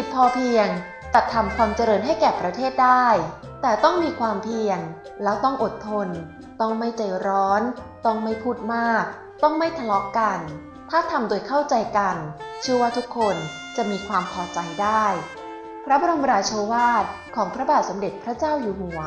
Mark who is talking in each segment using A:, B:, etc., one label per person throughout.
A: ิจพอเพียง ตัดทำความเจริญให้แก่ประเทศได้ แต่ต้องมีความเพียรแล้วต้องอดทน ต้องไม่ใจร้อน ต้องไม่พูดมาก ต้องไม่ทะเลาะกัน ถ้าทำโดยเข้าใจกันเชื่อว่าทุกคนจะมีความพอใจได้ พระบรมราโชวาทของพระบาทสมเด็จพระเจ้าอยู่หัว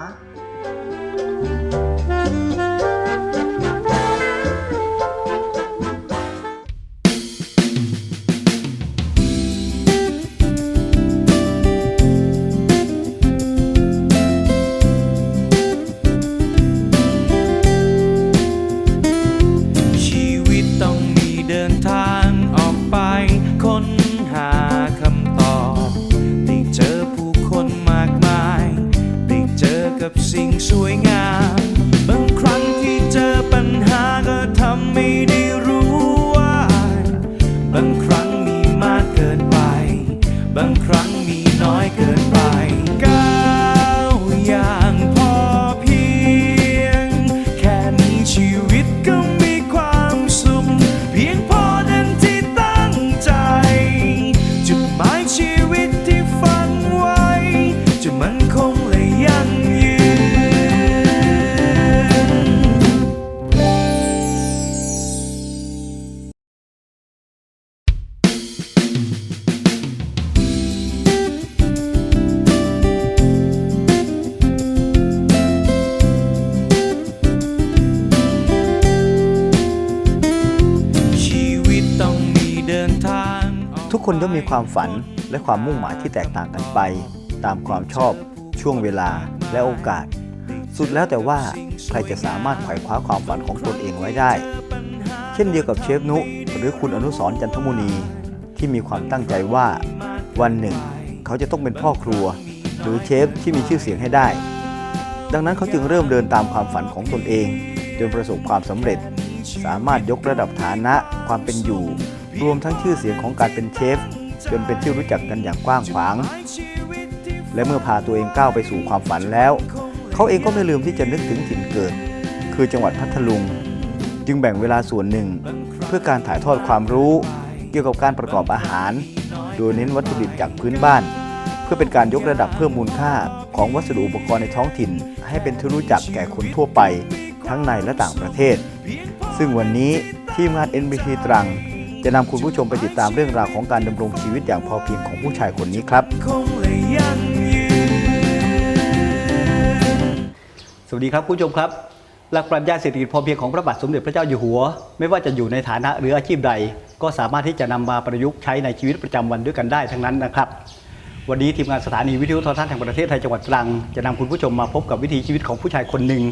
B: คนย่อมมีความฝันและ
C: ความมุ่งหมายที่แตกต่างกันไป ตามความชอบช่วงเวลาและโอกาส สุดแล้วแต่ว่าใครจะสามารถไขว่คว้าความฝันของตนเองไว้ได้ เช่นเดียวกับเชฟนุ หรือคุณอนุสรจันทมุนีที่มีความตั้งใจว่า วันหนึ่ง เขาจะต้องเป็นพ่อครัว หรือเชฟที่มีชื่อเสียงให้ได้ ดังนั้นเขาจึงเริ่มเดินตามความฝันของตนเอง จนประสบความสำเร็จ สามารถยกระดับฐานะความเป็นอยู่ รวมทั้งชื่อเสียงของการเป็นเชฟ จนเป็นที่รู้จักกันอย่างกว้างขวาง และเมื่อพาตัวเองก้าวไปสู่ความฝันแล้ว เขาเองก็ไม่ลืมที่จะนึกถึงถิ่นเกิด คือจังหวัดพัทลุง จึงแบ่งเวลาส่วนหนึ่ง เพื่อการถ่ายทอดความรู้ เกี่ยวกับการประกอบอาหาร โดยเน้นวัตถุดิบจากพื้นบ้าน เพื่อเป็นการยกระดับเพิ่มมูลค่าของวัสดุอุปกรณ์ในท้องถิ่น ให้เป็นที่รู้จักแก่คนทั่วไป ทั้งในและต่างประเทศ ซึ่งวันนี้ทีมงาน NBT ตรัง จะนำคุณผู้ชมไปติดตามเรื่องราวของการดำรงชีวิตอย่างพอเพียงของผู้ชายคนนี้ครับ
D: สวัสดีครับคุณผู้ชมครับ หลักปรัชญาเศรษฐกิจพอเพียงของพระบาทสมเด็จพระเจ้าอยู่หัว ไม่ว่าจะอยู่ในฐานะหรืออาชีพใด ก็สามารถที่จะนำมาประยุกต์ใช้ในชีวิตประจำวันด้วยกันได้ทั้งนั้นนะครับวันนี้ทีมงานสถานีวิทยุโทรทัศน์แห่งประเทศไทยจังหวัดตรัง จะนำคุณผู้ชมมาพบกับวิถีชีวิตของผู้ชายคนหนึ่ง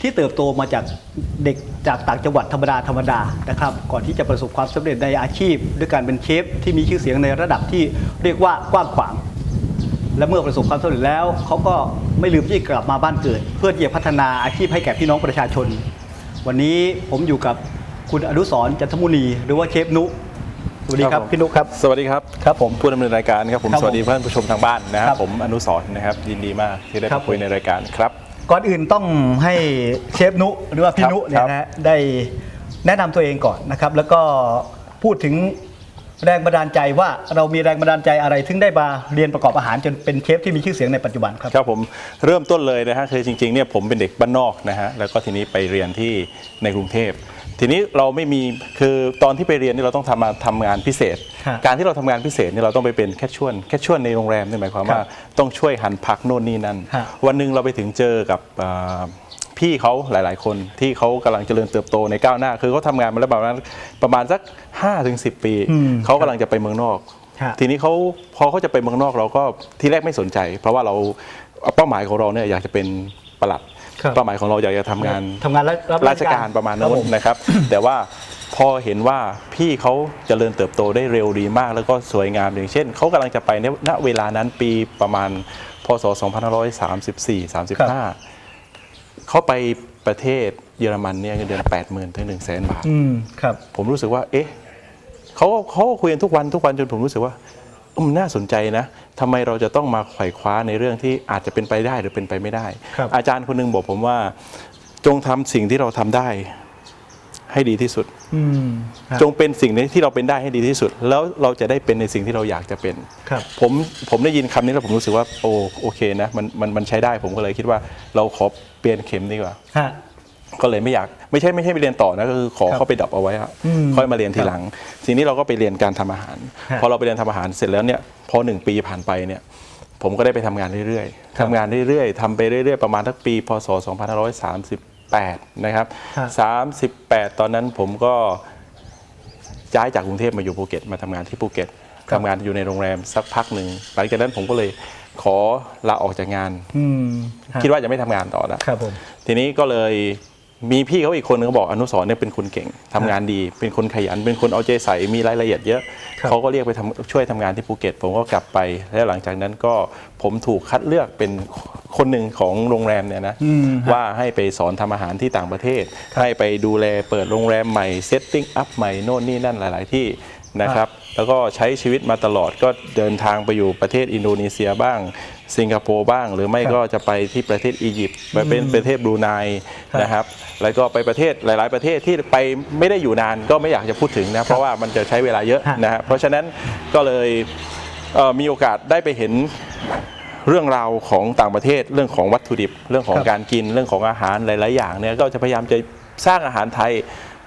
D: ที่เติบโตมาจากเด็กจากต่างจังหวัดธรรมดาธรรมดานะครับ ก่อนที่จะประสบความสำเร็จในอาชีพ ด้วยการเป็นเชฟที่มีชื่อเสียงในระดับที่เรียกว่ากว้างขวาง และเมื่อประสบความสำเร็จแล้วเขาก็ไม่ลืมที่จะกลับมาบ้านเกิด เพื่อที่จะพัฒนาอาชีพให้แก่พี่น้องประชาชน วันนี้ผมอยู่กับคุณอนุสรณ์จันทมุนีหรือว่าเชฟนุสวัสดีครับ
E: ผม
D: พี่นุครับ
E: สวัสดีครับ
D: ครับผม
E: ผู้ดำเนินรายการครับผม
D: ครับผม
E: สวัสดีท่านผู้ชมทางบ้านนะค
D: ครั
E: รับบผมอนุสรณ์นะครับยินดีมากที่ได้
D: ครับ
E: มาคุยในรายการครับ
D: ก่อนอื่นต้องให้เชฟนุหรือว่าพี่
E: ครับ
D: นุเนี่ย
E: ครับ
D: นะฮะได้แนะนำตัวเองก่อนนะครับ แล้วก็พูดถึง แรงบันดาลใจว่าเรามีแรงบันดาลใจอะไรถึงได้มาเรียนประกอบอาหารจนเป็นเชฟที่มีชื่อเสียงในปัจจุบันครับ
E: ครับผมเริ่มต้นเลยนะฮะคือจริงๆเนี่ยผมเป็นเด็กบ้านนอกนะฮะแล้วก็ทีนี้ไปเรียนที่ในกรุงเทพทีนี้เราไม่มีคือตอนที่ไปเรียนนี่เราต้องทำมาทำงานพิเศษ
D: ฮะ
E: การที่เราทำงานพิเศษเนี่ยเราต้องไปเป็นแคชชวลแคชชวลในโรงแรมนี่หมายความว่า
D: ครับ
E: ต้องช่วยหั่นผักโน่นนี่นั่น
D: ฮะ
E: วันหนึ่งเราไปถึงเจอกับอ่า พี่เขาหลาย ๆ คนที่เขากำลังเจริญเติบโตในก้าวหน้า คือเขาทำงานมาแล้วประมาณประมาณสัก5ถึง10ปี
D: อืม
E: เขากำลังจะไปเมืองนอก
D: ฮะ
E: ทีนี้เขาพอเขาจะไปเมืองนอกเราก็ที่แรกไม่สนใจ เพราะว่าเราเป้าหมายของเราเนี่ยอยากจะเป็นปลัด
D: ครับ
E: เป้าหมายของเราอยากจะทำงาน
D: ทำงานรับรับ
E: ราชการประมาณ
D: ค
E: นั้
D: บ
E: น
D: ผม
E: นะครับ แต่ว่าพอเห็นว่าพี่เขาเจริญเติบโตได้เร็วดีมาก แล้วก็สวยงามอย่างเช่นเขากำลังจะไปในณเวลานั้นปีประมาณพศ2534 35 เขาไปประเทศเยอรมันเนี่ยเงินเดือน80,000ถึง1 0 0 0 0 0บาท
D: อืมครับ
E: ผมรู้สึกว่า เอ๊ะเขาก็เขาก็คุยกันทุกวันทุกวันจนผมรู้สึกว่าอืมน่าสนใจนะทำไมเราจะต้องมาไขว่คว้าในเรื่องที่อาจจะเป็นไปได้หรือเป็นไปไม่ได้
D: ครับ
E: อาจารย์คนหนึงบอกผมว่า จงทำสิ่งที่เราทำได้ ให้ดีที่สุด
D: อืมครับ
E: จงเป็นสิ่งนี้ที่เราเป็นได้ให้ดีที่สุด แล้วเราจะได้เป็นในสิ่งที่เราอยากจะเป็น
D: ครับ
E: ผมผมได้ยินคำนี้แล้วผมรู้สึกว่าโอโอเคนะมันมันมันใช้ได้ผมก็เลยคิดว่าเราขอ เปลี่ยนเข็มดีกว่า
D: ฮะ
E: ก็เลยไม่อยากไม่ใช่ไม่ใช่ไปเรียนต่อนะก็คือขอ
D: ครับ
E: เข้าไปดับเอาไว้อะ
D: อืม
E: ค่อยมาเรียนทีหลัง ทีนี้เราก็ไปเรียนการทำอาหาร
D: ฮะ
E: พอเราไปเรียนทำอาหารเสร็จแล้วเนี่ยพอหนึ่งปีผ่านไปเนี่ย ผมก็ได้ไปทำงานเรื่อย
D: ครั
E: ๆ
D: บ
E: ทำงานเรื่อยๆทำไปเรื่อย ๆ ประมาณทักปี พศ 2538 นะครับ
D: ฮะ
E: 38 ตอนนั้นผมก็ย้ายจากกรุงเทพมาอยู่ภูเก็ตมาทำงานที่ภูเก็ตทำงานอยู่ในโรงแรมสักพักหนึ่งหลังจากนั้นผมก็เลย ขอลาออกจากงาน
D: อืมฮะ
E: คิดว่าจะไม่ทำงานต่อแล้ว
D: ครับผม
E: ทีนี้ก็เลยมีพี่เขาอีกคนนึงเขาบอกอนุสรณ์เนี่ยเป็นคนเก่งทำงานดี เป็นคนขยัน เป็นคนเอาใจใส่มีรายละเอียดเยอะ
D: ครับ
E: เขาก็เรียกไปทำช่วยทำงานที่ภูเก็ต ผมก็กลับไป แล้วหลังจากนั้นก็ผมถูกคัดเลือกเป็นคนหนึ่งของโรงแรมเนี่ยนะ
D: อืมฮะ
E: ว่าให้ไปสอนทำอาหารที่ต่างประเทศ ให้ไปดูแลเปิดโรงแรมใหม่เซตติ้งอัพใหม่โน่นนี่นั่นหลาย ๆ ที่นะครับ แล้วก็ใช้ชีวิตมาตลอดก็เดินทางไปอยู่ประเทศอินโดนีเซียบ้าง สิงคโปร์บ้าง หรือไม่
D: ครับ
E: ก็จะไปที่ประเทศอียิปต์ไปเป็นประเทศบรูไน
D: ครับ
E: นะครับ แล้วก็ไปประเทศหลาย ๆ ประเทศที่ไปไม่ได้อยู่นานก็ไม่อยากจะพูดถึงนะเพราะว่ามันจะใช้เวลาเยอะ
D: ฮะ
E: นะฮะเพราะฉะนั้นก็เลยเอ่อมีโอกาสได้ไปเห็นเรื่องราวของต่างประเทศเรื่องของวัตถุดิบ เรื่องของ
D: ครับ
E: การกินเรื่องของอาหารหลาย ๆ อย่างเนี่ยก็จะพยายามจะสร้างอาหารไทย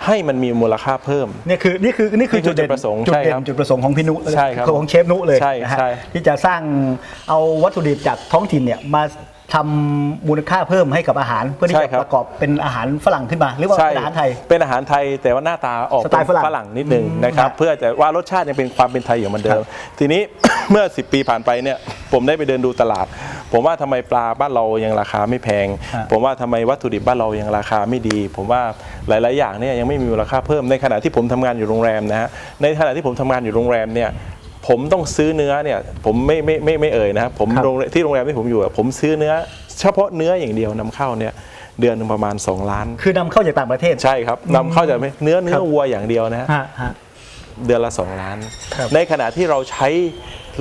E: ให้มันมีมูลค่าเพิ่ม
D: นี่คือนี่คือนี่คือ
E: นี่คือ
D: จุดเด่น
E: จุดประสงค์
D: จุด
E: ใช่
D: เด่
E: ครับ
D: นจุดประสงค์ของพี่นุ
E: ใช่ครับ
D: ของเชฟนุเลย
E: ใช่
D: นะฮะ
E: ใช่
D: ที่จะสร้างเอาวัตถุดิบจากท้องถิ่นเนี่ยมา ทำมูลค่าเพิ่มให้กับอาหาร เพื่อที่
E: ใช่
D: จะ
E: ครับ
D: ประกอบเป็นอาหารฝรั่งขึ้นมา หรือว่า
E: ใช่
D: เป็นอาหารไทย
E: เป็นอาหารไทยแต่ว่าหน้าตาออก
D: สไตล์
E: เป็น
D: ฝรั่ง
E: นิดนึงนะครับ
D: อืม
E: เพื่อจะว่ารสชาติยังเป็นความเป็นไทยอยู่เหมือนเดิ
D: ครั
E: ม
D: บ
E: ทีนี้ เมื่อ 10 ปีผ่านไปเนี่ยผมได้ไปเดินดูตลาด ผมว่าทำไมปลาบ้านเรายังราคาไม่แพง
D: ฮะ
E: ผมว่าทำไมวัตถุดิบบ้านเรายังราคาไม่ดี ผมว่าหลาย ๆ อย่างเนี่ยยังไม่มีมูลค่าเพิ่มในขณะที่ผมทำงานอยู่โรงแรมนะฮะในขณะที่ผมทำงานอยู่โรงแรมเนี่ย ผมต้องซื้อเนื้อเนี่ยผมไม่ไม่ไม่ไม่เอ่ยนะครับผม
D: ครับ
E: โรงแรมที่โรงแรมที่ผมอยู่อะผมซื้อเนื้อ เฉพาะเนื้ออย่างเดียวนำเข้าเนี่ยเดือนหนึงประมาณ 2 ล้าน
D: คือนำเข้าจากต่างประเทศ
E: ใช่ครับนำเข้าจากเนื้อเนื้
D: ครั
E: อบ วัวอย่างเดียวนะฮะ
D: ฮะฮะ
E: เดือนละ 2 ล้าน
D: ครับ
E: ในขณะที่เราใช้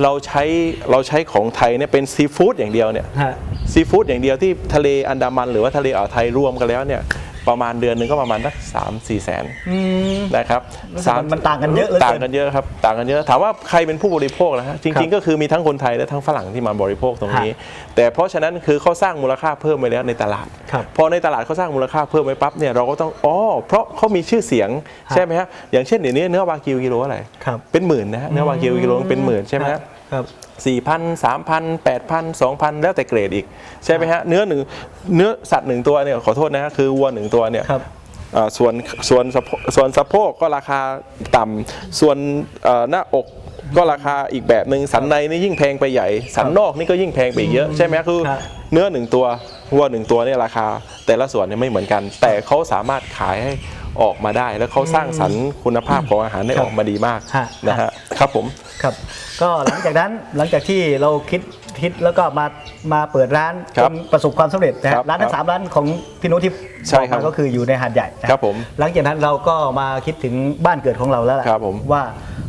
E: เราใช้เราใช้ของไทยเนี่ยเป็นซีฟู้ดอย่างเดียวเนี่ย
D: ฮะ
E: ซีฟู้ดอย่างเดียวที่ทะเลอันดามันหรือว่าทะเลอ่าวไทยรวมกันแล้วเนี่ย ประมาณเดือนหนึงก็ประมาณสักสามสี่แสน
D: อืม
E: นะครับ
D: รู้สึกมันมันต่างกันเยอะเหลือเกิน
E: ต่างกันเยอะครับต่างกันเยอะถามว่าใครเป็นผู้บริโภคนะฮะจ
D: ครั
E: ริง
D: บ
E: ๆก็คือมีทั้งคนไทยและทั้งฝรั่งที่มาบริโภคตรงนี้
D: ฮะ
E: แต่เพราะฉะนั้นคือเขาสร้างมูลค่าเพิ่มไปแล้วในตลาด
D: ครับ
E: พอในตลาดเขาสร้างมูลค่าเพิ่มไปปั๊บเนี่ยเราก็ต้องอ๋อเพราะเขามีชื่อเสียง
D: ฮะ
E: ใช่ไหมฮะอย่างเช่นเดี๋ยวนี้เนื้อวากิวกิโลอะไร
D: ครับ
E: เป็นหมื่นนะฮะเนื้อวากิวกิโลเป็นหมื่นใช่ไหมฮะ
D: ครับ
E: สี่พันสามพันแปดพันสองพันแล้วแต่เกรดอีก ใช่ไหมฮะเนื้อหนึ่งเนื้อสัตว์หนึ่งตัวเนี่ยขอโทษนะฮะคือวัวหนึ่งตัวเนี่ย
D: ครับ
E: อ่าส่วนส่วนสะโพส่วนสะโพกก็ราคาต่ำส่วนเอ่อหน้าอกก็ราคาอีกแบบหนึ่งสันในนี่ยิ่งแพงไปใหญ่ สันนอกนี่ก็ยิ่งแพงไปอีกเยอะใช่ไหมคือ
D: ครับ
E: เนื้อหนึ่งตัววัวหนึ่งตัวเนี่ยราคา แต่ละส่วนเนี่ยไม่เหมือนกัน แต่เขาสามารถขายให้ออกมาได้ แล้วเขาสร้างสรรค์คุณภาพของอาหารได้
D: ครับ
E: ออกมาดีมาก
D: ฮะ
E: นะฮะครับผม
D: ครับ ก็หลังจากนั้นหลังจากที่เราคิดคิดแล้วก็มามาเปิดร้าน
E: ค
D: จ
E: รับ
D: นประสบความสำเร็จนะ
E: ครั
D: ฮะ
E: บ
D: ร้านทั้งสามร้านของพี่นุที่
E: ใช่
D: บอก
E: ครั
D: มา
E: บ
D: ก็คืออยู่ในหาดใหญ่นะครับ
E: ผม
D: หลังจากนั้นเราก็มาคิดถึงบ้านเกิดของเราแล้วล่ะ
E: ครับผม
D: ว่า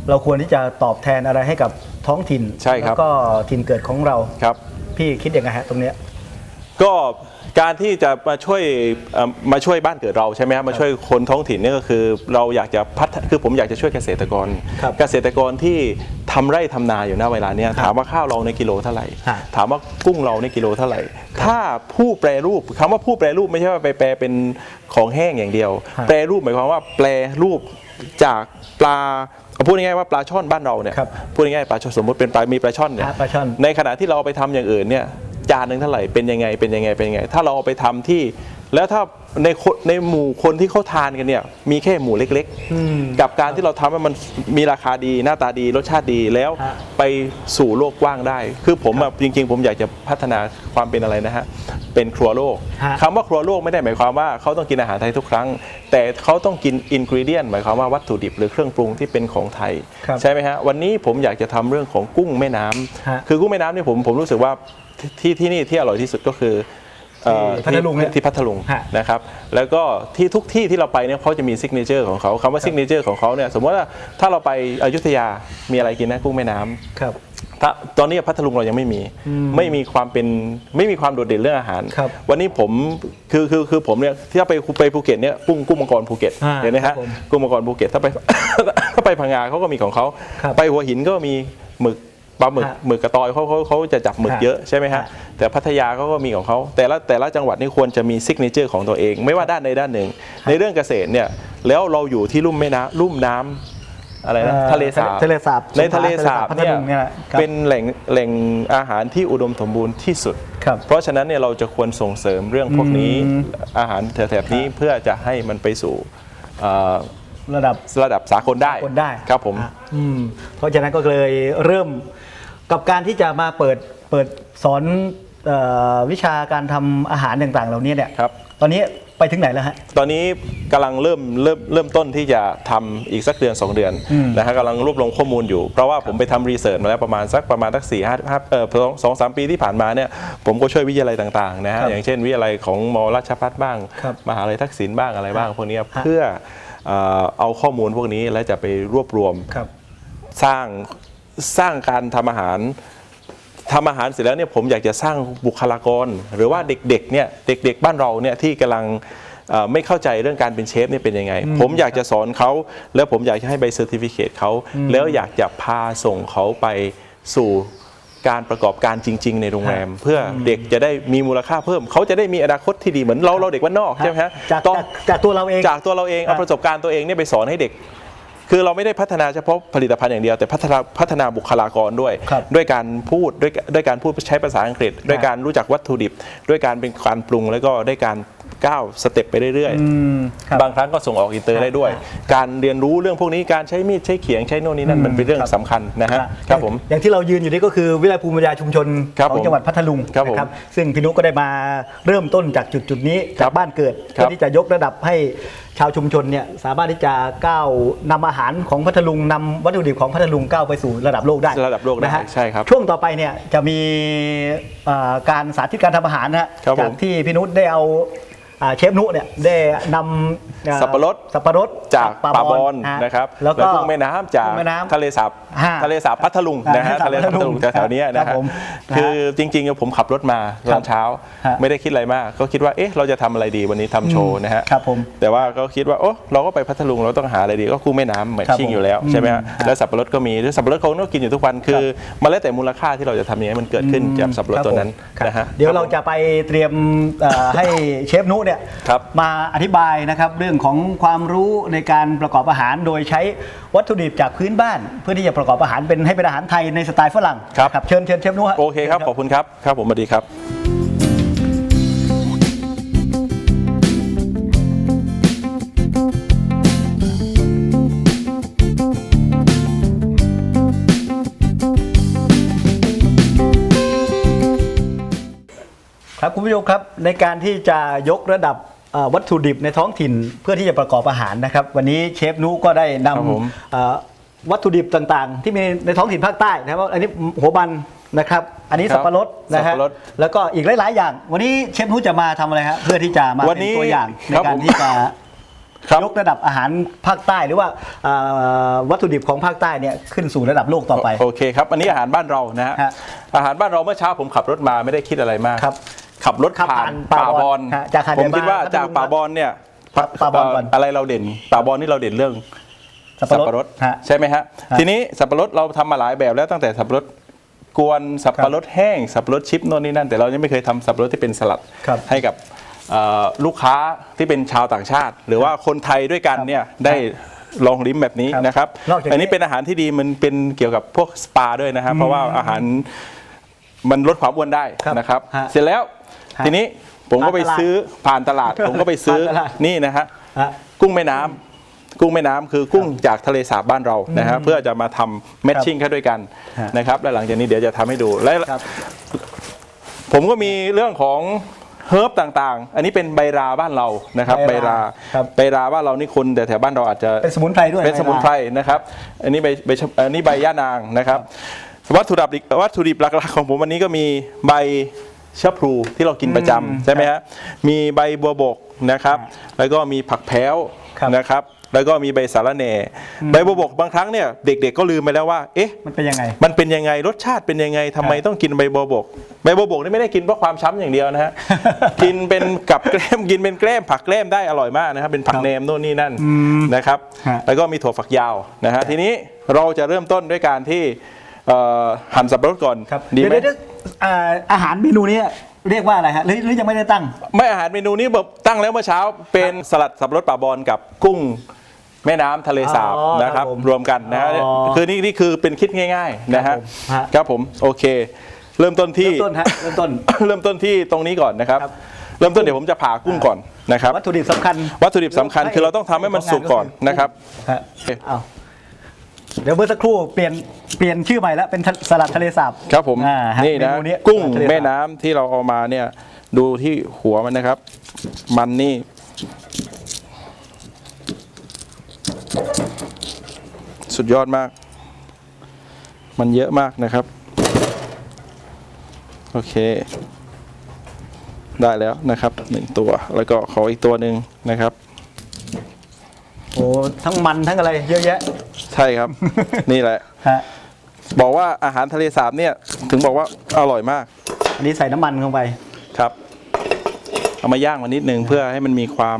D: เราควรที่จะตอบแทนอะไรให้กับท้องถิ่น
E: ใช่ครับ
D: แล้วก็ถิ่นเกิดของเรา
E: ครับ
D: พี่คิดยังไงฮะตรงเนี้ย
E: ก็ การที่จะมาช่วยเอ่อมาช่วยบ้านเกิดเราใช่ไหมครับมาช่วยคนท้องถิ่นเนี่ยก็คือ เราอยากจะพัฒคือผมอยากจะช่วยเกษตรกร
D: ครับ
E: เกษตรกรที่ทำไร่ทำนาอยู่ณเวลาเนี้ยถามว่าข้าวเราในกิโลเท่าไหร่
D: ฮะ
E: ถามว่ากุ้งเราในกิโลเท่าไหร่ ถ้าผู้แปรรูปคำว่าผู้แปรรูปไม่ใช่ว่าไปแปลเป็นของแห้งอย่างเดียว
D: ฮะ
E: แปรรูปหมายความว่าแปรรูปจากปลาเอาพูดง่ายๆว่าปลาช่อนบ้านเราเนี่ย
D: ครับ
E: พูดง่ายๆปลาช่อนสมมติเป็นปลามีปลาช่อนเนี่ย
D: ฮะปลาช่อน
E: ในขณะที่เราเอาไปทำอย่างอื่นเนี่ย จานหนึ่งเท่าไหร่เป็นยังไงเป็นยังไงเป็นยังไง ถ้าเราเอาไปทำที่ แล้วถ้าในคนในหมู่คนที่เขาทานกันเนี่ยมีแค่หมู่เล็ก
D: อืม
E: ๆกับการที่เราทำให้มันมีราคาดีหน้าตาดีรสชาติดีแล้ว
D: ฮะ
E: ไปสู่โลกกว้างได้ คือผมอะจริง ๆ ผมอยากจะพัฒนาความเป็นอะไรนะฮะเป็นครัวโลก
D: ฮะ
E: คำว่าครัวโลกไม่ได้หมายความว่าเขาต้องกินอาหารไทยทุกครั้ง แต่เขาต้องกินอินกริเดียนหมายความว่าวัตถุดิบหรือเครื่องปรุงที่เป็นของไทย
D: ครับ
E: ใช่ไหมฮะวันนี้ผมอยากจะทำเรื่องของกุ้งแม่น้ำ
D: ฮะ
E: คือกุ้งแม่น้ำเนี่ยผมผมรู้สึกว่า ที่ที่นี่ที่อร่อยที่สุดก็คือเอ่อ
D: ที่พัทลุงเนี่ย
E: ที่พัทลุง
D: ฮะ
E: นะครับแล้วก็ที่ทุกที่ที่เราไปเนี่ยเขาจะมีซิกเนเจอร์ของเขาคำว่าซิกเนเจอร์ของเขาเนี่ยสมมติว่าถ้าเราไปอยุธยามีอะไรกินนะกุ้งแม่น้ำ
D: ครับ
E: ถ้าตอนนี้พัทลุงเรายังไม่มี ไม่มีความเป็นไม่มีความโดดเด่นเรื่องอาหาร
D: ครับ
E: วันนี้ผมคือคือคือผมเนี่ยที่ถ้าไปไปภูเก็ตเนี่ยกุ้งกุ้งมังกรภูเก็ต
D: อ่า
E: เห็นไหม
D: ครั
E: ฮะ
D: บผม
E: กุ้งมังกรภูเก็ตถ้าไป ถ้าไปพังงาเขาก็มีของเขา
D: ครับ
E: ไปหัวหินก็มีหมึก ปลาหมึก
D: ฮะ
E: หมึกกระตอยเขาเขาเขาจะจับหมึก
D: ฮะ
E: เยอะใช่ไหมฮะ
D: ฮะ
E: แต่พัทยาเขาก็มีของเขาแต่ละแต่ละจังหวัดนี่ควรจะมีซิกเนเจอร์ของตัวเอง ไม่ว่าด้านใดด้านหนึ่ง ในเรื่องเกษตรเนี่ยแล้วเราอยู่ที่ลุ่มแม่น้ำลุ่มน้ำอะไรนะ
D: เอ่อ
E: ทะเลสาบ
D: ทะเลสาบ
E: ในทะเลสาบ
D: พัท
E: เนี่ย
D: ลุงเนี่ยครับ
E: เป็นแหล่งแหล่งอาหารที่อุดมสมบูรณ์ที่สุด
D: ครับ
E: เพราะฉะนั้นเนี่ยเราจะควรส่งเสริมเรื่องพวกนี้
D: อืม
E: อาหารแถบๆนี้เพื่อจะให้มันไปสู่เอ่อ
D: ระดับ
E: ระดับสากลได้
D: คนได้
E: ครับผม
D: อะอืมเพราะฉะนั้นก็เลยเริ่ม กับการที่จะมาเปิดเปิดสอนเออวิชาการทำอาหารต่างๆ เหล่านี้เนี่ย
E: ครับ
D: ตอนนี้ไปถึงไหนแล้วฮะ
E: ตอนนี้กำลังเริ่มเริ่มเริ่มต้นที่จะทำอีกสักเดือน 2 เดือน
D: อืม
E: นะฮะกำลังรวบรวมข้อมูลอยู่ เพราะว่าผมไปทำรีเสิร์ชมาแล้วประมาณสักประมาณสักสี่ห้าห้าเออสองสองสามปีที่ผ่านมาเนี่ยผมก็ช่วยวิทยาลัยต่างๆนะฮะ
D: ครับ
E: อย่างเช่นวิทยาลัยของมราชภัฏบ้าง
D: ครับ
E: มหาลัยทักษิณบ้างอะไรบ้าง
D: ฮะ
E: พวกเนี้ย
D: ฮะ
E: เพื่อเอ่อเอาข้อมูลพวกนี้แล้วจะไปรวบรวม
D: ครับ
E: สร้าง สร้างการทำอาหารทำอาหารเสร็จแล้วเนี่ยผมอยากจะสร้างบุคลากร หรือว่าเด็กๆเนี่ยเด็ก ๆ บ้านเราเนี่ยที่กำลังเอ่อไม่เข้าใจเรื่องการเป็นเชฟเนี่ยเป็นยังไง ผมอยากจะสอนเขา แล้วผมอยากจะให้ใบเซอร์ติฟิเคตเขาแล้วอยากจะพาส่งเขาไปสู่การประกอบการจริง ๆ ในโรงแรม เพื่อเด็กจะได้มีมูลค่าเพิ่ม เขาจะได้มีอนาคตที่ดีเหมือนเราเราเด็กบ้านนอกใช่ไหมฮะ
D: จาก
E: ต้อง
D: จากจากตัวเราเอง
E: จากตัวเราเองเอา
D: อะ
E: ประสบการณ์ตัวเองเนี่ยไปสอนให้เด็ก คือเราไม่ได้พัฒนาเฉพาะผลิตภัณฑ์อย่างเดียวแต่พัฒนาพัฒนาบุคลากรด้วย
D: ครับ
E: ด้วยการพูดด้วยด้วยการพูดใช้ภาษาอังกฤษ ด้วยการรู้จักวัตถุดิบ ด้วยการเป็นการปรุงแล้วก็ได้การ ก้าวสเต็ปไปเรื่อย
D: อืมครับ
E: บางครั้งก็ส่งออกอินเตอร์ได้ด้วย การเรียนรู้เรื่องพวกนี้การใช้มีดใช้เขียงใช้โน่นนี่นั่นมันเป็นเรื่องสำคัญนะฮะครับผม
D: อย่างที่เรายืนอยู่นี่ก็คือวิทยาลัยภูมิปัญญาชุมชน
E: ครับ
D: ของ
E: ผม
D: จังหวัดพัทลุง
E: ครับผม
D: นะซึ่งพี่นุก็ได้มาเริ่มต้นจากจุดจุดๆนี้
E: ครั
D: จา
E: บ
D: กบ้านเกิด
E: ครับ
D: เพื่อที่จะยกระดับให้ชาวชุมชนเนี่ยสามารถที่จะก้าวนำอาหารของพัทลุงนำวัตถุดิบของพัทลุงก้าวไปสู่ระดับโลกได้
E: ระดับโลกได้
D: นะฮะ
E: ใช่ครับ
D: ช่วงต่อไปเนี่ยจะมีเอ่อการสาธิตการทำอาหารนะฮะ
E: ครับผม
D: จากที่พี่นุได้เอาอ่า เชฟนุเนี่ยได้นำเอ่อ
E: สับปะรด
D: สับปะรด
E: จากปลาบอล
D: ฮ
E: นะครับ
D: แล้วก็
E: กุ้งแม่น้ำจาก
D: กุ้งแม่น้ำ
E: ทะเลสาบ
D: ฮะ
E: ทะเลสาบพัทลุงนะฮะ
D: อ่า
E: ทะเลสาบพัทลุง
D: พัทลุง
E: แถวๆเนี้ยนะ
D: ครั
E: ฮะ
D: บผม
E: คือจริงๆผมขับรถมาตอนเช้า
D: ฮะ
E: ไม่ได้คิดอะไรมาก ก็คิดว่าเอ๊ะเราจะทำอะไรดีวันนี้ทำโชว์นะฮะ
D: ครับผม
E: แต่ว่าก็คิดว่าโอ้เราก็ไปพัทลุงเราต้องหาอะไรดีก็กุ้งแม่น้ำเหมือน
D: ครับ
E: ชิ่ง
D: ผม
E: อยู่แล้วใช่ไหมฮะ
D: อืม
E: แล้วสับปะรดก็มีแล้วสับปะรดเขาต้องกินอยู่ทุกวันคือมันแล้วแต่มูลค่าที่เราจะทำยังไงมันเกิดขึ้นจากสับปะรดตัวนั้น
D: ครับ
E: นะฮะ
D: เดี๋ยวเราจะไปเตรียมเอ่อให้เชฟนุเนี่ย
E: ครับ
D: มาอธิบายนะครับเรื่องของความรู้ในการประกอบอาหาร โดยใช้วัตถุดิบจากพื้นบ้าน เพื่อที่จะประกอบอาหารเป็นให้เป็นอาหารไทยในสไตล์ฝรั่ง
E: ครับ
D: นะเชิญเชิญเชฟนุฮะ
E: โอเคครับขอบคุณครับครับผมสวัสดีครับ
D: ครับคุณผู้ชมครับในการที่จะยกระดับเอ่อวัตถุดิบในท้องถิ่นเพื่อที่จะประกอบอาหารนะครับ วันนี้เชฟนุก็ได้น
E: ครับผมำ
D: เอ่อวัตถุดิบต่างๆ ที่มีในท้องถิ่นภาคใต้นะครับอันนี้หัวบันนะครับ อันนี้
E: ครับ
D: สับปะรดนะ
E: สั
D: ฮะ
E: บปะรด
D: แล้วก็อีกหลาย ๆ อย่าง วันนี้เชฟนุจะมาทำอะไรฮะเพื่อที่จะมา
E: วัน
D: เป็น
E: นี้
D: ตัวอย่างใน
E: ครับ
D: การ
E: ผม
D: ที่จะ
E: ครับ
D: ยกระดับอาหารภาคใต้หรือว่าเอ่อวัตถุดิบของภาคใต้เนี่ยขึ้นสู่ระดับโลกต่อไป
E: โอเคครับอันนี้อาหารบ้านเรานะฮะ
D: ฮะ
E: อาหารบ้านเราเมื่อเช้าผมขับรถมาไม่ได้คิดอะไรมาก
D: ครับ
E: ขับรถ
D: ขับ
E: ผ่า
D: ผ่านนป่า
E: ป่าบอล
D: ฮะจากหาด
E: ผมคิดว่า
D: ใหญ่มา
E: จากป่าบอลเนี่ย
D: ป่าป่าบอลก่อน
E: เอะไรเราเด่นป่าบอลนี่เราเด่นเรื่อง
D: สับ
E: สับ
D: ปะ
E: ปะ
D: ร
E: ร
D: ด
E: ด
D: ฮะ
E: ใช่ไหมฮะ
D: ฮะ
E: ทีนี้สับปะรดเราทำมาหลายแบบแล้วตั้งแต่สับปะรดกวนสับปะรดแห้งสับปะรดชิปโน่นนี่นั่น แต่เรายังไม่เคยทำสับปะรดที่เป็นสลัด
D: ครับ
E: ให้กับเอ่อลูกค้าที่เป็นชาวต่างชาติ หรือว่าคนไทยด้วยกันเนี่ยได้ลองลิ้มแบบนี้
D: ครับ
E: นะครับ
D: นอกจากนี้
E: อันนี้เป็นอาหารที่ดีมันเป็นเกี่ยวกับพวกสปาด้วยนะครับเพราะว่าอาหารมันลดความอ้วนได้
D: ครับ
E: นะครับ
D: ฮะ
E: เสร็จแล้ว
D: ฮะ
E: ทีนี้ผมก็ไป
D: ผ่านตลาด
E: ซื้อผ่านตลาด ผมก็ไปซื้อ
D: ผ่านตลาด
E: นี่นะฮะ
D: ฮะ
E: กุ้งแม่น้ำกุ้งแม่น้ำคือกุ้งจากทะเลสาบบ้านเรานะฮะเพื่อจะมาทำแมทชิ่งเข้าด้วยกัน
D: ฮะ
E: นะครับและหลังจากนี้เดี๋ยวจะทำให้ดูและ
D: ครับ
E: ผมก็มีเรื่องของเฮิร์บต่างๆ อันนี้เป็นใบราบ้านเรานะครับ
D: ใบ
E: ใบ
D: รา
E: รา
D: ครับ
E: ใบราบ้านเรานี่คนแต่แถวบ้านเราอาจจะ
D: เป็นสมุนไพรด้วย
E: เป็นสมุนไพรนะครับ อันนี้ใบใบชะอันนี้ใบย่านางนะครับ วัตถุดิบวัตถุดิบหลักๆของผมวันนี้ก็มีใบ ชะพลูที่เรากินประจำใช่ไหมฮะมีใบบัวบกนะครับ แล้วก็มีผักแพ้ว
D: ครับ
E: นะครับ แล้วก็มีใบสาระแหน่ใบบัวบกบางครั้งเนี่ยเด็ก ๆ ก็ลืมไปแล้วว่า เอ๊ะ
D: มันเป็นยังไง
E: มันเป็นยังไงรสชาติเป็นยังไงทำไมต้องกินใบบัวบก ใบบัวบกนี่ไม่ได้กินเพราะความช้ำอย่างเดียวนะฮะกินเป็นกับแกล้มกินเป็นแกล้มผักแกล้มได้อร่อยมากนะครับเป็นผัก
D: ครับ
E: แหนมโน่นนี่นั่น
D: อืม
E: นะครับ
D: ฮะ
E: แล้วก็มีถั่วฝักยาวนะฮะทีนี้เราจะเริ่มต้นด้วยการที่เอ่อหั่นสับปะรดก่อน
D: ครับ
E: ดีไหม
D: เดี๋ยวๆ อ่าอาหารเมนูนี้เรียกว่าอะไรฮะหรือหรือยังไม่ได้ตั้ง
E: ไม่อาหารเมนูนี้แบบตั้งแล้วเมื่อเช้า เป็นสลัดสับปะรดป่าบอลกับกุ้งแม่น้ำทะเลสาบ
D: อ๋อ
E: นะครับ
D: ครับผม
E: รวมกันนะฮะ
D: อ๋อ
E: คือนี่นี่คือเป็นคิดง่าย ๆ นะ
D: ครั
E: ฮะ
D: บผมฮะ
E: ครับผมโอเค เริ่มต้นที่
D: เริ่มต้นฮะ เริ่มต้น
E: เริ่มต้นที่ตรงนี้ก่อนนะครับ
D: ครับ
E: เริ่มต้นเดี๋ยวผมจะผ่ากุ้งก่อนนะครับ
D: วัตถุดิบสำคัญ
E: วัตถุดิบสำคัญคือเราต้องทำให้มันสุกก่อนนะครับ
D: ฮะเอา เดี๋ยวเมื่อสักครู่เปลี่ยนเปลี่ยนชื่อใหม่แล้วเป็นสลัดทะเลสาบ
E: ครับผม
D: อ่าฮ
E: นี่นะ
D: เมนี้
E: กุ้ง
D: สลัดทะเลสาบ
E: แม่น้ำที่เราเอามาเนี่ยดูที่หัวมันนะครับ มันนี่ สุดยอดมาก มันเยอะมากนะครับ โอเค ได้แล้วนะครับหนึ่งตัวแล้วก็ขออีกตัวหนึ่งนะครับ
D: โอ้ทั้งมันทั้งอะไรเยอะแยะ
E: ใช่ครับ นี่แหละ
D: ฮะ
E: บอกว่าอาหารทะเลสาบเนี่ย ถึงบอกว่าอร่อยมาก
D: อันนี้ใส่น้ำมันเข้าไป
E: ครับ เอามาย่างมานิดนึงเพื่อให้มันมีความ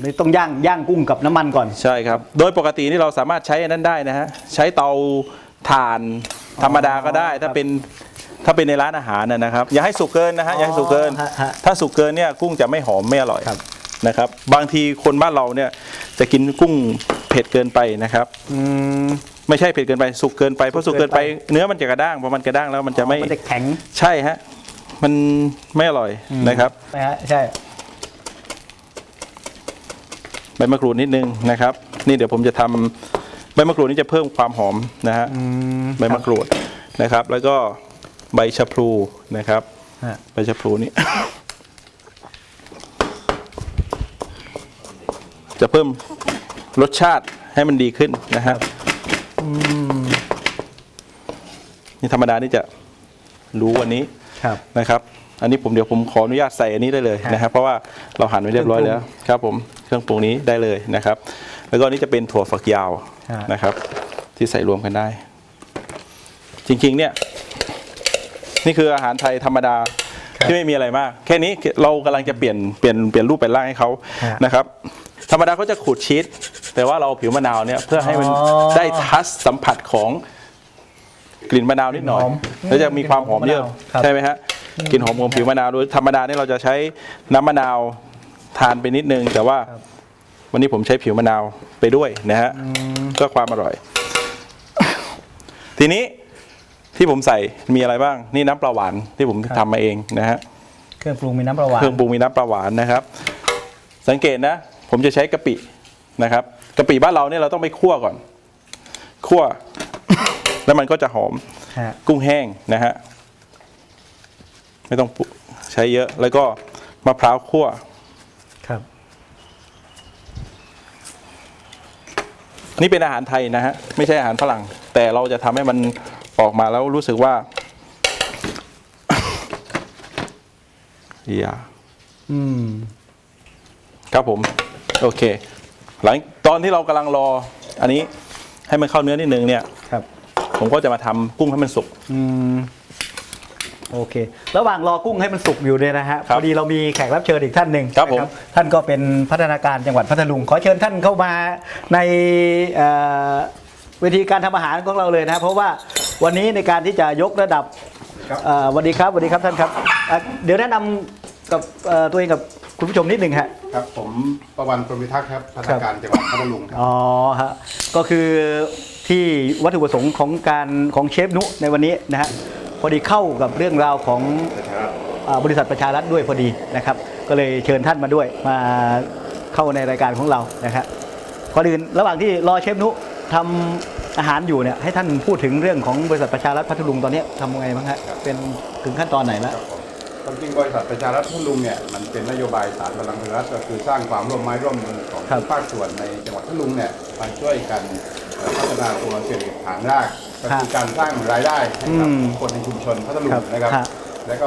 D: เลยต้องย่างย่างกุ้งกับน้ำมันก่อน
E: ใช่ครับ โดยปกตินี่เราสามารถใช้อันนั้นได้นะฮะใช้เตาถ่านธรรมดาก็ได้ ถ้าเป็นถ้าเป็นในร้านอาหารนะนะครับ อย่าให้สุกเกินนะฮะอย่าให้สุกเกิน
D: ฮะฮะ
E: ถ้าสุกเกินเนี่ยกุ้งจะไม่หอมไม่อร่อย
D: ครับ
E: นะครับ บางทีคนบ้านเราเนี่ยจะกินกุ้ง เผ็ดเกินไปนะครับ
D: อืม
E: ไม่ใช่เผ็ดเกินไปสุกเกินไปเพราะสุกเกินไป เนื้อมันจะกระด้างพอมันกระด้างแล้วมันจะไม่
D: มันจะแข็ง
E: ใช่ฮะมันไม่อร่อยนะครับ
D: นะฮะใช่
E: ใบมะกรูดนิดนึงนะครับ นี่เดี๋ยวผมจะทำใบมะกรูดนี่จะเพิ่มความหอมนะฮะใบมะกรูดนะครับ แล้วก็ใบชะพลูนะครับ
D: ฮะ
E: ใบชะพลูนี่จะเพิ่ม รสชาติให้มันดีขึ้นนะฮะนี่ธรรมดานี่จะรู้วันนี้
D: ครับ
E: นะครับ อันนี้ผมเดี๋ยวผมขออนุญาตใส่อันนี้ได้เลยนะครับ เพราะว่าเราหั่นไว้เรียบร้อยแล้วครับ ผมเครื่องปรุงนี้ได้เลยนะครับ แล้วก็อันนี้จะเป็นถั่วฝักยาว
D: ฮะ
E: นะครับ ที่ใส่รวมกันได้ จริงๆ เนี่ย นี่คืออาหารไทยธรรมดาที่ไม่มีอะไรมาก แค่นี้เรากำลังจะเปลี่ยนเปลี่ยนเปลี่ยนรูปเป็นร่างให้เขา
D: ฮะ
E: นะครับ ธรรมดาเขาจะขูดชีส แต่ว่าเราเอาผิวมะนาวเนี่ยเพื่อให้มัน
D: อ๋อ
E: ได้ทัชสัมผัสของกลิ่นมะนาวนิดหน่อย
D: หอม
E: แล้วจะมีความหอมเยอะ
D: ครับ
E: ใช่ไหมฮะกลิ่นหอมของผิวมะนาวโดยธรรมดาเนี่ยเราจะใช้น้ำมะนาวทานไปนิดนึง แต่ว่าวันนี้ผมใช้ผิวมะนาวไปด้วยนะฮะเพื่อความอร่อย ทีนี้ที่ผมใส่มีอะไรบ้าง นี่น้ำปลาหวานที่ผมทำมาเองนะฮะ
D: เครื่องปรุงมีน้ำปลาหวาน
E: เครื่องปรุงมีน้ำปลาหวานนะครับ สังเกตนะ ผมจะใช้กะปิ นะครับกะปิบ้านเราเนี่ยเราต้องไปคั่วก่อน คั่ว แล้วมันก็จะหอม
D: ฮะ
E: กุ้งแห้งนะฮะไม่ต้องปุใช้เยอะ แล้วก็มะพร้าวคั่ว
D: ครับ
E: นี่เป็นอาหารไทยนะฮะไม่ใช่อาหารฝรั่ง แต่เราจะทำให้มันออกมาแล้วรู้สึกว่า อย่า
D: อืม
E: ครับผม โอเค หลังตอนที่เรากำลังรอ อันนี้ให้มันเข้าเนื้อนิดนึงเนี่ย
D: ครับ
E: ผมก็จะมาทำกุ้งให้มันสุก
D: อืมโอเค ระหว่างรอกุ้งให้มันสุกอยู่เนี่ยนะฮะ
E: ครั
D: พ
E: บ
D: อดีเรามีแขกรับเชิญอีกท่านหนึ่ง
E: ครับผม
D: นะท่านก็เป็นพัฒนาการจังหวัดพัทลุง ขอเชิญท่านเข้ามาในเอ่อเวทีการทำอาหารของเราเลยนะเพราะว่าวันนี้ในการที่จะยกระดับเอ่อสวัสดีครับสวัสดีครับท่านครับอะเดี๋ยวแนะนำกับเอ่อตัวเองกับ คุณผู้ชมนิดหนึ่งฮะ
F: ครับผมประวันพรหมพิทักษ์ครับพัฒนาการจังหวัดพัทลุงครับ
D: อ๋อฮะก็คือที่วัตถุประสงค์ของการของเชฟนุในวันนี้นะฮะพอดีเข้ากับเรื่องราวของอ่าบริษัทประชารัฐด้วยพอดีนะครับ ก็เลยเชิญท่านมาด้วยมาเข้าในรายการของเรานะครับก่อนอื่นระหว่างที่รอเชฟนุทำอาหารอยู่เนี่ยให้ท่านพูดถึงเรื่องของบริษัทประชารัฐพัทลุงตอนนี้ทำยังไงบ้างฮะเป็นถึงขั้นตอนไหนแล้ว
F: ค วามจริงบริษัทประชารัฐพัทลุงเนี่ยมันเป็นนโยบายสารพลังรัฐก็คือสร้างความร่วมไม้ร่วมมือของ
D: ครับ
F: ทุกภาคส่วนในจังหวัดพัทลุงเนี่ยมาช่วยกันเอ่อพัฒนาตัวเศรษฐกิจฐานรากก็คือการสร้างรายได้ให้กับ
D: อืม
F: คนในชุมชนพัทลุง
D: ครับ
F: นะครับ
D: ครับ
F: แล้วก็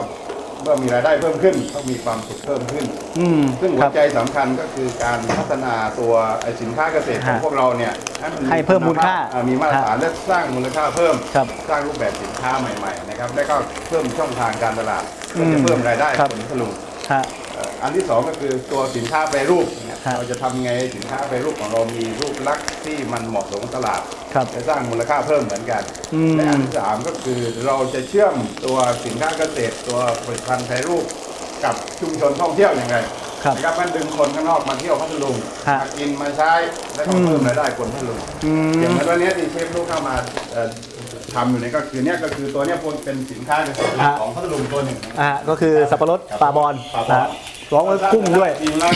F: เมื่อมีรายได้เพิ่มขึ้นต้องมีความสุขเพิ่มขึ้น
D: อืม
F: ซึ่ง
D: ค
F: หัว
D: รับ
F: ใจสำคัญก็คือการพัฒนาตัวไอ้สินค้าเกษตรของ
D: ฮะ
F: พวกเราเนี่ยน
D: ให้เพิ่มมูลค่า
F: อ่มีมาตรฐานและสร้างมูลค่าเพิ่ม
D: ครับ
F: สร้างรูปแบบสินค้าใหม่ๆนะครับและก็เพิ่มช่องทางการตลาด
D: อื
F: ก็
D: ม
F: จะเพิ่มรายได้
D: ครับ
F: ผลผลุง
D: ฮะ
F: เอ่ออันที่สองก็คือตัวสินค้าแปรรูปเนี่ย
D: ครับ
F: เราจะทำไงให้สินค้าแปรรูปของเรามีรูปลักษณ์ที่มันเหมาะสมกับตลาด
D: ครับ
F: จะสร้างมูลค่าเพิ่มเหมือนกัน
D: อืม
F: และอันที่สามก็คือเราจะเชื่อมตัวสินค้าเกษตร ตัวผลิตภัณฑ์แปรรูปกับชุมชนท่องเที่ยวยังไง
D: ครับ
F: นะครับมันดึงคนข้างนอกมาเที่ยวพัทลุง
D: ฮะ
F: มากินมาใช้แล้วก็เพิ่มรายได้คนพัทลุง
D: อืม
F: อย่างเหมือนวันนี้ที่เชฟลูกเข้ามาเอ่อทำอยู่เนี่ยก็คือเนี่ยก็คือตัวเนี้ยเป็นสินค้าเกษตร
D: ฮะ
F: ของพัทลุงตัวหนึ่ง
D: อ่าก็คือสับปะรดปลาบอล
F: ปลาบอล
D: นะฮะร้องไว้กุ้งด้วย
F: ปีละ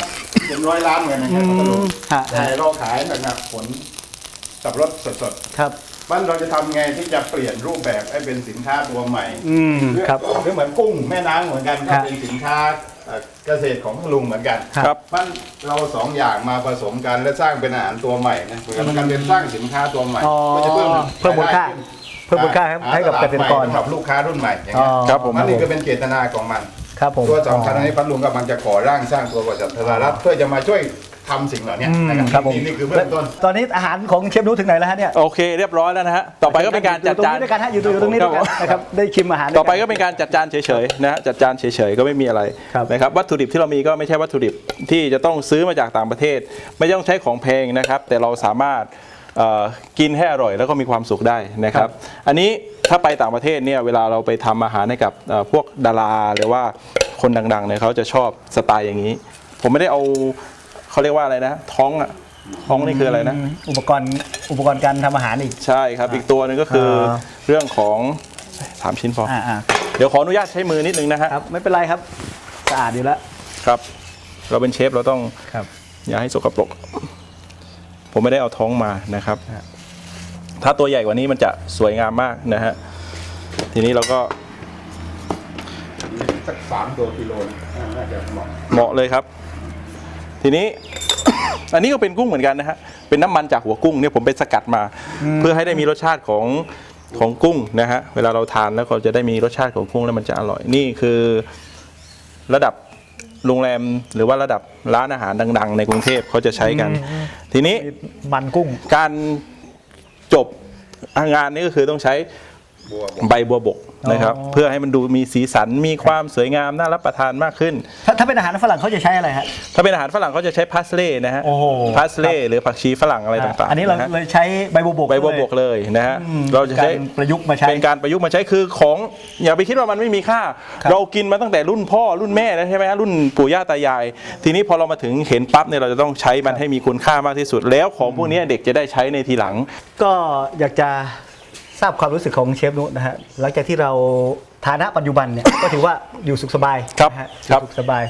F: เป็นร้อยล้านเหมือนกันนะครับพัทลุง
D: ฮะ
F: แต่เราขายนะครับผลสับปะรดสด
D: ครับ
F: ๆบ้านเราจะทำไงที่จะเปลี่ยนรูปแบบให้เป็นสินค้าตัวใหม่
D: อืมครับ
F: คือเหมือนกุ้งแม่น้ำเหมือนกันก็
D: ฮะ
F: เป็นสินค้าเอ่อเกษตรของพัทลุงเหมือนกัน
D: ครับ
F: มันเราสองอย่างมาผสมกันและสร้างเป็นอาหารตัวใหม่นะเหมือนกันเป็นสร้างสินค้าตัวใหม่
D: อ๋อ
F: ก็จะเพิ่ม
D: เพิ่มมูลค่า
F: ขึ้น
D: เพิ่มมูลค่าให้ให้กับเกษตรกร
F: สำหรับลูกค้ารุ่นใหม่อย่าง
D: อ๋อ
F: เงี้ย
E: ครับผม
F: อันนี้ก็เป็นเจตนาของมัน
D: ครับผม
F: ตัวสำคัญอันนี้พัทลุงกำลังจะก่อร่างสร้างตัวบริษัทธารัฐเพื่อจะมาช่วย ทำสิ่งเหล่านี้
D: อืม
F: นะ
D: ค
F: ค
D: รั
F: รั
D: บบผม
F: นี่นี่คือเบื้องต้น
D: ตอนนี้อาหารของเชฟนุถึงไหนแล้วฮะเนี่ย
E: โอเคเรียบร้อยแล้วนะฮะต่อไปก็เป็นการจัดจาน
D: อยู่ตรงนี้ด้วยกันฮะอยู่ตรงอยู่ตรงนี้ด้วยกันนะครับได้ชิมอาหารด้วย
E: ต่อไปก็เป็นการจัดจานเฉยๆนะฮะจัดจานเฉยๆก็ไม่มีอะไร
D: ครับ
E: นะครับวัตถุดิบที่เรามีก็ไม่ใช่วัตถุดิบที่จะต้องซื้อมาจากต่างประเทศ ไม่ต้องใช้ของแพงนะครับ แต่เราสามารถเอ่อกินให้อร่อยแล้วก็มีความสุขได้นะครับ อันนี้ถ้าไปต่างประเทศเนี่ยเวลาเราไปทำอาหารให้กับเอ่อพวกดาราหรือว่าคนดังๆเนี่ยเขาจะชอบสไตล์อย่างนี้ ผมไม่ได้เอา เขาเรียกว่าอะไรนะ ท้องอะท้องนี่คืออะไรนะ
D: มอุปกรณ์อุปกรณ์การทำอาหารอีก
E: ใช่ครับ อีกตัวหนึงก็คืออาเรื่องของสามชิ้นพออ
D: อ่าอ่า
E: เดี๋ยวขออนุญาตใช้มือนิดนึงนะฮะ
D: ครับ ไม่เป็นไรครับสะอาดอยู่แล้ว
E: ครับ เราเป็นเชฟเราต้อง
D: ครับ
E: อย่าให้สกปรกผมไม่ได้เอาท้องมานะครับ
D: ฮะ
E: ถ้าตัวใหญ่กว่านี้มันจะสวยงามมากนะฮะทีนี้เราก็
F: สักสามตัวกิโลนะน่าจะเหมาะ
E: เหมาะเลยครับ ทีนี้ อันนี้ก็เป็นกุ้งเหมือนกันนะฮะเป็นน้ำมันจากหัวกุ้งเนี่ยผมไปสกัดมา เพื่อให้ได้มีรสชาติของของกุ้งนะฮะเวลาเราทานแล้วก็จะได้มีรสชาติของกุ้งแล้วมันจะอร่อยนี่คือระดับโรงแรมหรือว่าระดับร้านอาหารดัง ๆ ในกรุงเทพเขาจะใช้กัน ทีนี้
D: มันกุ้ง
E: การจบงานนี้ก็คือต้องใช้
F: บัวบก
E: ใบบัวบก นะครับ
D: อ๋อ
E: เพื่อให้มันดูมีสีสันมีความสวยงามน่ารับประทานมากขึ้น
D: ถ้าถ้าเป็นอาหารฝรั่งเขาจะใช้อะไรฮะ
E: ถ้าเป็นอาหารฝรั่งเขาจะใช้พาสเล่นะฮะ
D: โอ้โห
E: พาสเล่หรือผักชีฝรั่งอะไรต่างๆ
D: อันนี้เราะ
E: ฮะ
D: เลยใช้ใบบัวบก
E: ใบบัวบกเลยนะฮะ
D: อืม
E: เราจะใช้
D: การประยุกต์มาใช้
E: เป็นการประยุกต์มาใช้คือของอย่าไปคิดว่ามันไม่มีค่า
D: ครับ
E: เรากินมาตั้งแต่รุ่นพ่อรุ่นแม่แล้วใช่ไหมฮะรุ่นปู่ย่าตายาย ทีนี้พอเรามาถึงเห็นปั๊บเนี่ยเราจะต้องใช้มันให้มีคุณค่ามากที่สุด แล้วของพวกนี้เด็กจะได้ใช้ในทีหลัง
D: ก็อยากจะ ทราบความรู้สึกของเชฟนุนะฮะหลังจากที่เราฐานะปัจจุบันเนี่ย ก็ถือว่าอยู่สุขสบาย
E: ครับ
D: นะฮะอ
E: ครั
D: ยู่
E: บ
D: สุขสบาย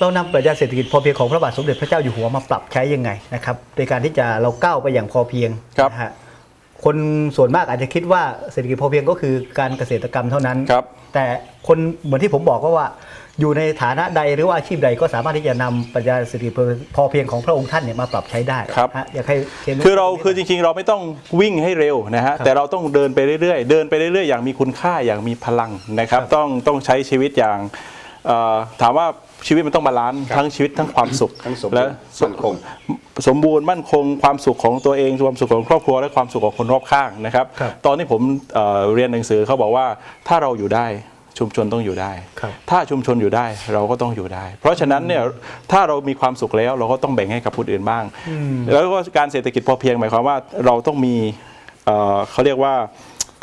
D: เรานำปรัชญาเศรษฐกิจพอเพียงของพระบาทสมเด็จพระเจ้าอยู่หัวมาปรับใช้ยังไงนะครับในการที่จะเราก้าวไปอย่างพอเพียง
E: ครับ
D: นะฮะคนส่วนมากอาจจะคิดว่าเศรษฐกิจพอเพียงก็คือการเกษตรกรรมเท่านั้น
E: ครับ
D: แต่คนเหมือนที่ผมบอกก็ว่า อยู่ในฐานะใดหรือว่าอาชีพใดก็สามารถที่จะนำปรัชญาเศรษฐกิจพอเพียงของพระองค์ท่านเนี่ยมาปรับใช้ได้
E: ครับ
D: ฮะอยากให้ชฟนุ
E: คือเราคือจริงๆ เราไม่ต้องวิ่งให้เร็วนะฮะ
D: ครับ
E: แต่เราต้องเดินไปเรื่อยๆ เดินไปเรื่อยๆ อย่างมีคุณค่าอย่างมีพลังนะครับ
D: ครับ
E: ต้องต้องใช้ชีวิตอย่างเอ่อถามว่าชีวิตมันต้องบาลานซ์
F: ครับ
E: ทั้งชีวิตทั้งความสุข
F: ทั้งสมบู
E: และ
F: รณ์มั่นคง
E: สมบูรณ์มั่นคงความสุขของตัวเองความสุขของครอบครัวและความสุขของคนรอบข้างนะครับ
D: ครับ
E: ตอนที่ผมเอ่อเรียนหนังสือเขาบอกว่าถ้าเราอยู่ได้ ชุมชนต้องอยู่ได้
D: ครับ
E: ถ้าชุมชนอยู่ได้เราก็ต้องอยู่ได้ เพราะฉะนั้นเนี่ยถ้าเรามีความสุขแล้วเราก็ต้องแบ่งให้กับคนอื่นบ้าง แล้วก็การเศรษฐกิจพอเพียงหมายความว่าเราต้องมีเอ่อเขาเรียกว่า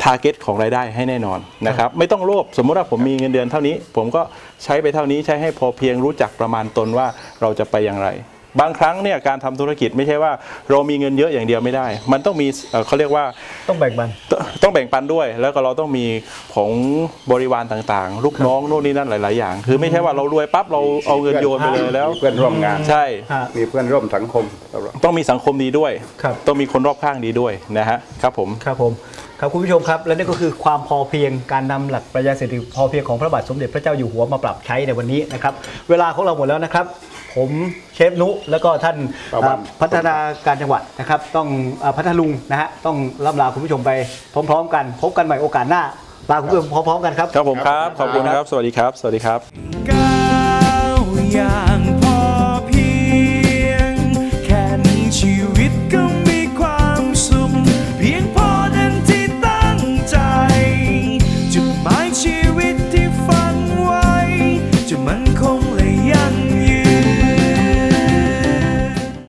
E: ทาร์เก็ตของรายได้ให้แน่นอนนะครับไม่ต้องโลภสมมุติว่าผมมีเงินเดือนเท่านี้ ผมก็ใช้ไปเท่านี้ใช้ให้พอเพียงรู้จักประมาณตนว่าเราจะไปอย่างไร บางครั้งเนี่ยการทำธุรกิจไม่ใช่ว่าเรามีเงินเยอะอย่างเดียวไม่ได้ มันต้องมีเอ่อเขาเรียกว่า
D: ต้องแบ่งบัน
E: ตต้องแบ่งปันด้วย แล้วก็เราต้องมีของบริวารต่างๆ ลูกน้องโน่นนี่นั่นหลาย ๆ อย่าง คือไม่ใช่ว่าเรารวยปั๊บเราเอาเงินโยนไปเลยแล้ว
F: มีเพื่อนร่วมงาน
E: ใช่
D: ฮะ
F: มีเพื่อนร่วมสังคมตลอด
E: ต้องมีสังคมดีด้วย
D: ครับ
E: ต้องมีคนรอบข้างดีด้วยนะฮะครับผม
D: ครับผมครับคุณผู้ชมครับและนี่ก็คือความพอเพียงการนำหลักปรัชญาเศรษฐกิจพอเพียงของพระบาทสมเด็จพระเจ้าอยู่หัวมาปรับใช้ในวันนี้นะครับ เวลาของเราหมดแล้วนะครับ ผมเชฟนุแล้วก็ท่าน
F: ประวัน
D: อ่าพัฒนาการจังหวัดนะครับ ต้องอ่าพัทลุงนะฮะต้องล่ำลาคุณผู้ชมไปพร้อม ๆ กันพบกันใหม่โอกาสหน้าลาคุณผู้ชมพร้อมๆกันครับ
E: ครับผมครับ ขอบคุณครับ สวัสดีครับ สวัสดีครับ
A: ก้าวอย่าง